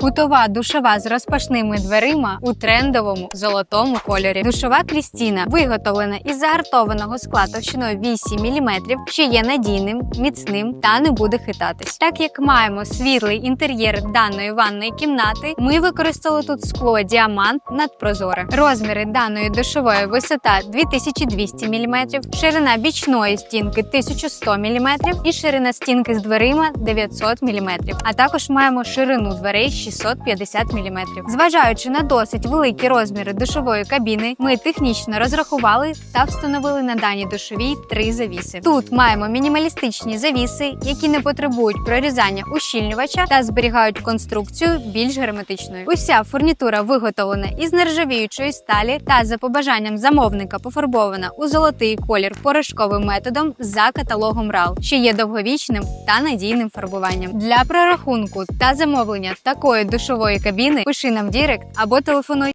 Кутова душова з розпашними дверима у трендовому золотому кольорі. Душова Крістіна виготовлена із загартованого скла товщиною 8 мм, що є надійним, міцним та не буде хитатись. Так як маємо світлий інтер'єр даної ванної кімнати, ми використали тут скло діамант надпрозоре. Розміри даної душової висота 2200 мм, ширина бічної стінки 1100 мм і ширина стінки з дверима 900 мм. А також маємо ширину дверей 650 мм. Зважаючи на досить великі розміри душової кабіни, ми технічно розрахували та встановили на даній душовій три завіси. Тут маємо мінімалістичні завіси, які не потребують прорізання ущільнювача та зберігають конструкцію більш герметичною. Уся фурнітура виготовлена із нержавіючої сталі та за побажанням замовника пофарбована у золотий колір порошковим методом за каталогом RAL, що є довговічним та надійним фарбуванням. Для прорахунку та замовлення такої душової кабіни пиши нам Дірект або телефонуй